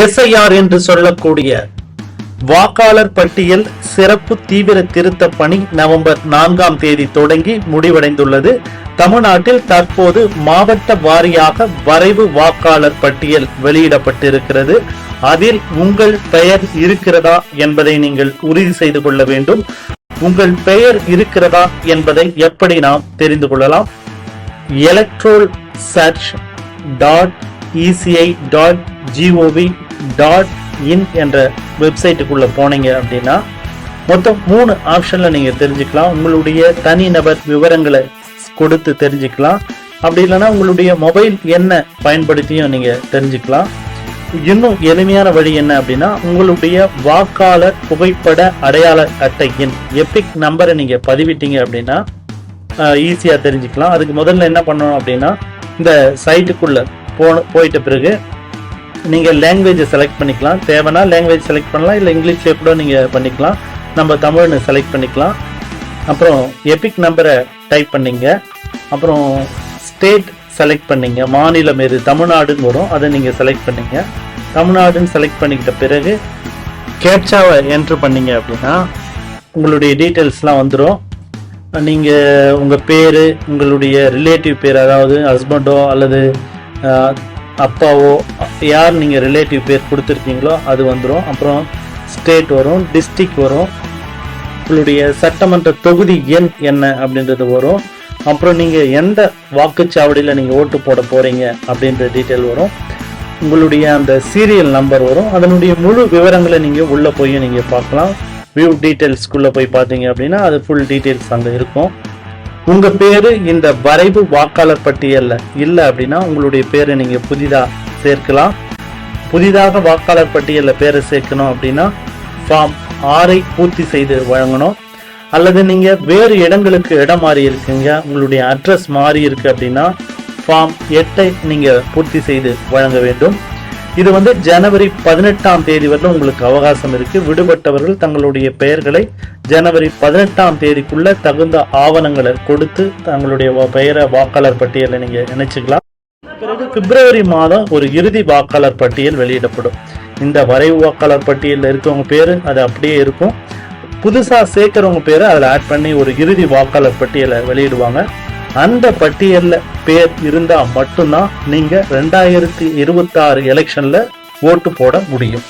SIR என்று சொல்லக்கூடிய வாக்காளர் பட்டியல் சிறப்பு தீவிர திருத்த பணி நவம்பர் நான்காம் தேதி தொடங்கி முடிவடைந்துள்ளது. தமிழ்நாட்டில் தற்போது மாவட்ட வாரியாக வரைவு வாக்காளர் பட்டியல் வெளியிடப்பட்டிருக்கிறது. அதில் உங்கள் பெயர் இருக்கிறதா என்பதை நீங்கள் உறுதி செய்து கொள்ள வேண்டும். உங்கள் பெயர் இருக்கிறதா என்பதை எப்படி நாம் தெரிந்து கொள்ளலாம்? Electoral search dot ECI dot gov dot in என்ற வெப்சைட்டுக்குள்ளே போனீங்க அப்படின்னா மொத்தம் மூணு ஆப்ஷனில் நீங்கள் தெரிஞ்சுக்கலாம். உங்களுடைய தனிநபர் விவரங்களை கொடுத்து தெரிஞ்சுக்கலாம். அப்படி இல்லைன்னா உங்களுடைய மொபைல் என்ன பயன்படுத்தியும் நீங்கள் தெரிஞ்சுக்கலாம். இன்னும் எளிமையான வழி என்ன அப்படின்னா உங்களுடைய வாக்காளர் புகைப்பட அடையாள அட்டையின் எபிக் நம்பரை நீங்கள் பதிவிட்டீங்க அப்படின்னா ஈஸியாக தெரிஞ்சுக்கலாம். அதுக்கு முதல்ல என்ன பண்ணணும் அப்படின்னா இந்த சைட்டுக்குள்ளே போன போயிட்ட பிறகு நீங்கள் லாங்குவேஜை செலக்ட் பண்ணிக்கலாம். தேவைன்னா லாங்குவேஜ் செலக்ட் பண்ணலாம். இல்லை இங்கிலீஷே கூட நீங்கள் பண்ணிக்கலாம். நம்ம தமிழ்னு செலக்ட் பண்ணிக்கலாம். அப்புறம் எபிக் நம்பரை டைப் பண்ணிங்க. அப்புறம் ஸ்டேட் செலக்ட் பண்ணீங்க. மாநிலம் எது? தமிழ்நாடுன்னு வரும். அதை நீங்கள் செலக்ட் பண்ணிங்க. தமிழ்நாடுன்னு செலக்ட் பண்ணிக்கிட்ட பிறகு கேப்சாவை என்ட்ரு பண்ணிங்க அப்படின்னா உங்களுடைய டீட்டெயில்ஸ்லாம் வந்துடும் நீங்கள் உங்கள் பேர் உங்களுடைய ரிலேட்டிவ் பேர் அதாவது ஹஸ்பண்டோ அல்லது அப்பாவோ யார் நீங்கள் ரிலேட்டிவ் பேர் கொடுத்துருக்கீங்களோ அது வந்துடும் அப்புறம் ஸ்டேட் வரும் டிஸ்ட்ரிக்ட் வரும். உங்களுடைய சட்டமன்ற தொகுதி எண் என்ன அப்படின்றது வரும். அப்புறம் நீங்கள் எந்த வாக்குச்சாவடியில் நீங்கள் ஓட்டு போட போகிறீங்க அப்படின்ற டீட்டெயில் வரும். உங்களுடைய அந்த சீரியல் நம்பர் வரும். அதனுடைய முழு விவரங்களை நீங்கள் உள்ளே போய் நீங்கள் பார்க்கலாம். வியூ டீட்டெயில்ஸ்க்குள்ளே போய் பார்த்தீங்க அப்படின்னா அது ஃபுல் டீட்டெயில்ஸ் அங்கே இருக்கும். உங்கள் பேர் இந்த வரைவு வாக்காளர் பட்டியலில் இல்லை அப்படின்னா உங்களுடைய பேரை நீங்கள் புதிதாக சேர்க்கலாம். புதிதாக வாக்காளர் பட்டியலில் பேரை சேர்க்கணும் அப்படின்னா ஃபார்ம் ஆறை பூர்த்தி செய்து வழங்கணும். அல்லது நீங்கள் வேறு இடங்களுக்கு இடம் மாறி இருக்கீங்க உங்களுடைய அட்ரஸ் மாறி இருக்கு அப்படின்னா ஃபார்ம் எட்டை நீங்கள் பூர்த்தி செய்து வழங்க வேண்டும். இது வந்து ஜனவரி பதினெட்டாம் தேதி வரை உங்களுக்கு அவகாசம் இருக்கு. விடுபட்டவர்கள் தங்களுடைய பெயர்களை ஜனவரி பதினெட்டாம் தேதிக்குள்ள தகுந்த ஆவணங்களை கொடுத்து தங்களுடைய வ- பெயரை வாக்காளர் பட்டியலை நீங்க நினைச்சுக்கலாம் பிறகு பிப்ரவரி மாதம் ஒரு இறுதி வாக்காளர் பட்டியல் வெளியிடப்படும். இந்த வரைவு வாக்காளர் பட்டியலில் இருக்கவங்க பேரு அது அப்படியே இருக்கும். புதுசாக சேர்க்குறவங்க பேரை அதில் ஆட் பண்ணி ஒரு இறுதி வாக்காளர் பட்டியலை வெளியிடுவாங்க. அந்த பட்டியல்ல பேர் இருந்தா மட்டும்தான் நீங்க ரெண்டாயிரத்தி இருபத்தி ஆறு எலெக்ஷன்ல ஓட்டு போட முடியும்.